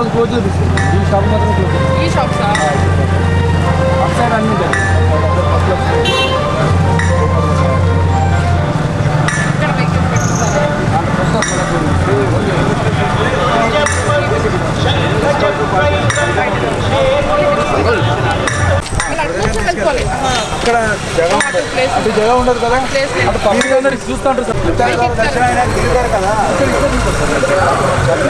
రోజు క్లోజ్ చేపిస్తుంది. ఈ షాప్ మాత్రం క్లోజ్ ఈ షాప్ అటు సైడ్ అన్నీ అక్కడ జగ అటు జగ ఉండదు కదా? అటు పబ్లిక్ అందరికి చూస్తూ ఉంటారు సార్. లాస్ట్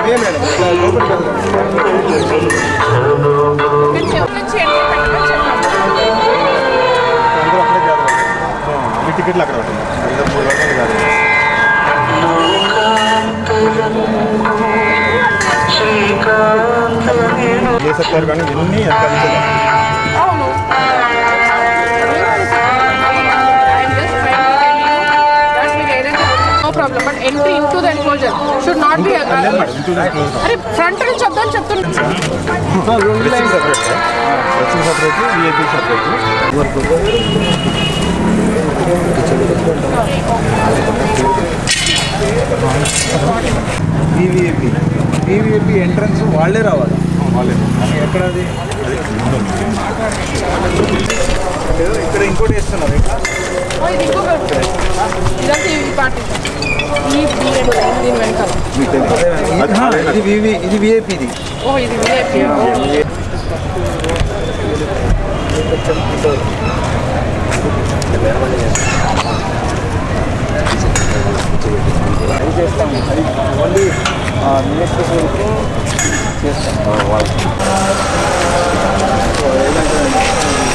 ఇదే మేడం ఇట్లా లోపలికి వెళ్దాం. అందరూ అక్కడే జాగ్రత్త మీ entry into the enclosure should not be అరే ఫ్రంట్ నుంచి వద్దని చెప్తున్నా. Dressing separate dressing separate VIP separate వరకు వివిఐపి వివిఐపి ఎంట్రన్స్ వాళ్ళే రావాలి. వాళ్ళే. ఎక్కడ అది? ఇక్కడ ఇంకోటి వేస్తున్నారు ఇక్కడ ఇది ఇంకొక ఇదంతా ఈ పార్టీ ఈ దీని వెనకాల ఇది వివి ఇది విఐపి ఇది ఓ ఇది విఐపి చేస్తాము అది ఓన్లీ మినిస్టర్స్ వరకు చేస్తాం వాళ్ళు సో ఏదంటే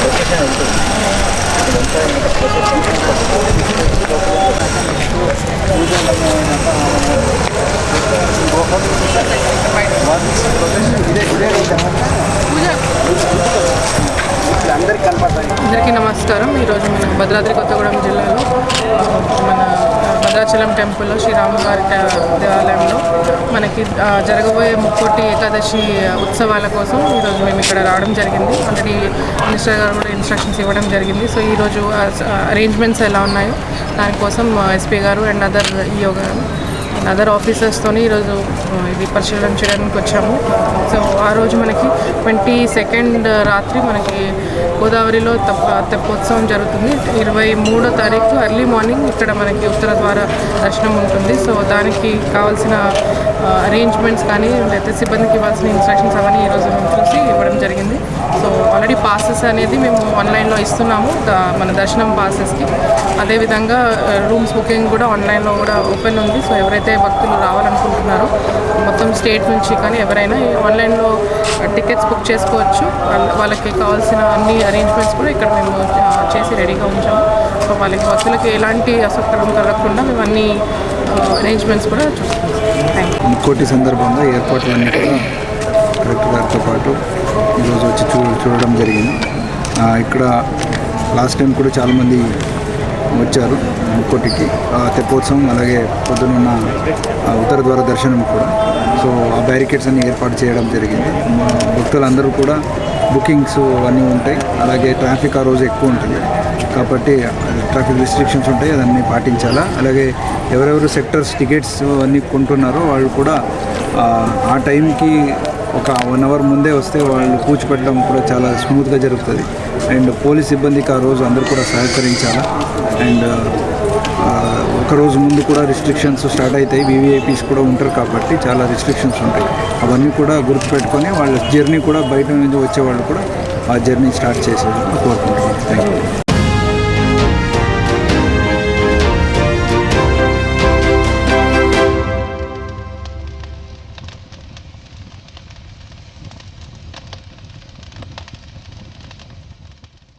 ప్రొసెషన్ ఉంటుంది అందరికి కనపడతాయి అందరికీ నమస్కారం. ఈరోజు మన భద్రాద్రి కొత్తగూడెం జిల్లాలో ఆ, మన శ్రీరామ్ టెంపుల్లో శ్రీరామవారి ట- దేవాలయంలో మనకి జరగబోయే ముక్కోటి ఏకాదశి ఉత్సవాల కోసం ఈరోజు మేము ఇక్కడ రావడం జరిగింది. ఆల్రెడీ మినిస్టర్ గారు కూడా ఇన్స్ట్రక్షన్స్ ఇవ్వడం జరిగింది. సో ఈరోజు అరేంజ్మెంట్స్ ఎలా ఉన్నాయో దానికోసం ఎస్పీ గారు అండ్ అదర్ యోగా గారు అదర్ ఆఫీసర్స్తోని ఈరోజు ఇది పరిశీలన చేయడానికి వచ్చాము. సో ఆ రోజు మనకి ట్వంటీ సెకండ్ రాత్రి మనకి గోదావరిలో తప్ప తెప్పోత్సవం జరుగుతుంది. ఇరవై మూడో తారీఖు ఎర్లీ మార్నింగ్ ఇక్కడ మనకి ఉత్తర ద్వార దర్శనం ఉంటుంది. సో దానికి కావాల్సిన అరేంజ్మెంట్స్ కానీ లేకపోతే సిబ్బందికి ఇవ్వాల్సిన ఇన్స్ట్రక్షన్స్ అవన్నీ ఈరోజు మేము చూసి ఇవ్వడం జరిగింది. సో ఆల్రెడీ పాసెస్ అనేది మేము ఆన్లైన్లో ఇస్తున్నాము మన దర్శనం పాసెస్కి అదేవిధంగా రూమ్స్ బుకింగ్ కూడా ఆన్లైన్లో కూడా ఓపెన్ ఉంది. సో ఎవరైతే భక్తులు రావాలనుకుంటున్నారో మొత్తం స్టేట్ నుంచి కానీ ఎవరైనా ఆన్లైన్లో టికెట్స్ బుక్ చేసుకోవచ్చు. వాళ్ళకి కావాల్సిన అన్ని అరేంజ్మెంట్స్ కూడా ఇక్కడ మేము చేసి రెడీగా ఉంచాము. సో వాళ్ళకి భక్తులకు ఎలాంటి అసౌకర్యం కలగకుండా మేము అన్ని అరేంజ్మెంట్స్ కూడా చూస్తాం ఇంకోటి ముక్కోటి సందర్భంగా ఏర్పాట్లన్నీ కూడా కలెక్టర్ గారితో పాటు ఈరోజు వచ్చి చూ చూడడం జరిగింది. ఇక్కడ లాస్ట్ టైం కూడా చాలామంది వచ్చారు ముక్కోటికి. ఆ తెప్పోత్సవం అలాగే పొద్దునున్న ఉత్తర ద్వార దర్శనం కూడా. సో ఆ బ్యారికేడ్స్ అన్ని ఏర్పాటు చేయడం జరిగింది. మా భక్తులందరూ కూడా బుకింగ్స్ అవన్నీ ఉంటాయి. అలాగే ట్రాఫిక్ ఆ రోజు ఎక్కువ ఉంటుంది. కాబట్టి ట్రాఫిక్ రిస్ట్రిక్షన్స్ ఉంటాయి. అదన్నీ పాటించాలా? అలాగే ఎవరెవరు సెక్టర్స్ టికెట్స్ అన్నీ కొంటున్నారో వాళ్ళు కూడా ఆ, ఆ టైంకి ఒక వన్ అవర్ ముందే వస్తే వాళ్ళు కూర్చోపెట్టడం కూడా చాలా స్మూత్గా జరుగుతుంది. అండ్ పోలీస్ సిబ్బందికి ఆ రోజు అందరూ కూడా సహకరించాలా? అండ్ ఒకరోజు ఒక రోజు ముందు కూడా రిస్ట్రిక్షన్స్ స్టార్ట్ అవుతాయి. వివిఐపీస్ కూడా ఉంటారు కాబట్టి చాలా రిస్ట్రిక్షన్స్ ఉంటాయి. అవన్నీ కూడా గుర్తుపెట్టుకొని వాళ్ళ జర్నీ కూడా బయట నుంచి వచ్చే వాళ్ళు కూడా ఆ జర్నీ స్టార్ట్ చేసేది కోరుకుంటున్నాను. Thank you